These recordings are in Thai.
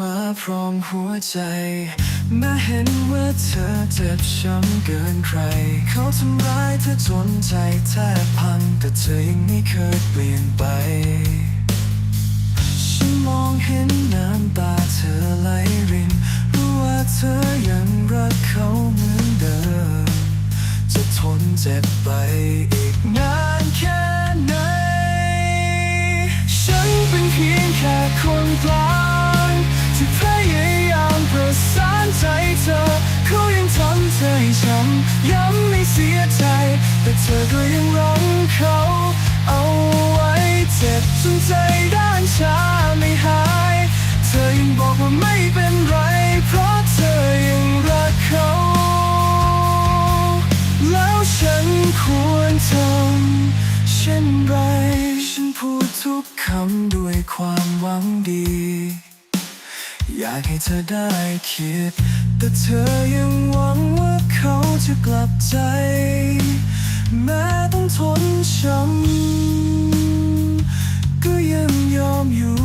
มาพร้อมหัวใจ แม้เห็นว่าเธอเจ็บช้ำเกินใคร เขาทำร้ายเธอจนใจแทบพัง แต่เธอยังไม่เคยเปลี่ยนไป ฉันมองเห็นน้ำตาเธอไหลริน รู้ว่าเธอยังรักเขาเหมือนเดิม จะทนเจ็บไปอีกนานแค่ไหน ฉันเป็นเพียงแค่คนกลา สานใจเธอเขายังทำเธอให้ช้ำย้ำไม่เสียใจ แต่เธอก็ยังรังเขาเอาไว้เจ็บจนใจด้านชาไม่หาย เธอยังบอกว่าไม่เป็นไร เพราะเธอยังรักเขา แล้วฉันควรทำเช่นไร ฉันพูดทุกคำด้วยความหวังดี อยากให้เธอได้คิด แต่เธอยังหวังว่าเขาจะกลับใจ แม้ต้องทนช้ำก็ยังยอมอยู่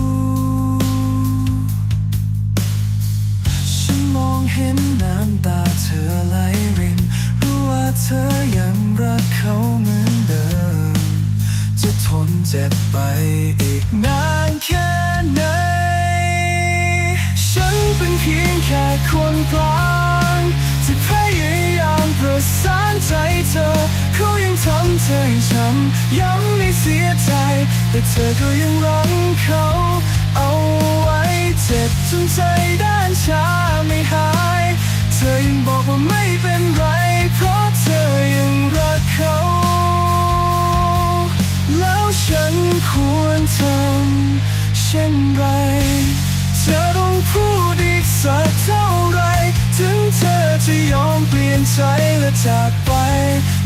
ฉันมองเห็นน้ำตาเธอไหลริน รู้ว่าเธอยังรักเขาเหมือนเดิม จะทนเจ็บไปอีกนาน ค่คนกลางที่พยายามประสานใจเธอเขายังทำเธอให้ช้ำย้ำไม่เสียใจ แต่เธอก็ยังรังเขาเอาไว้เจ็บจนใจด้านชาไม่หาย เธอยังบอกว่าไม่เป็น จะยอมเปลี่ยนใจและจากไป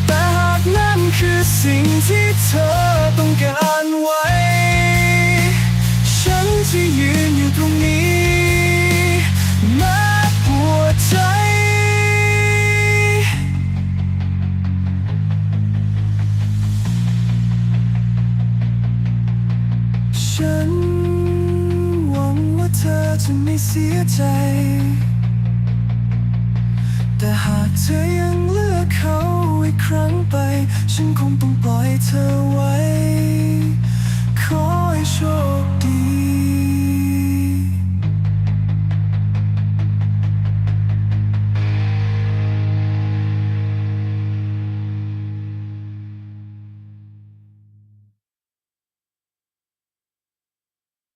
แต่หากนั่นคือสิ่งที่เธอต้องการไว้ ฉันจะยืนอยู่ตรงนี้แม้ปวดใจ ฉันหวังว่าเธอจะไม่เสียใจ แต่หากเธอยังเลือกเขาอีกครั้งไป ฉันคงต้องปล่อยเธอไว้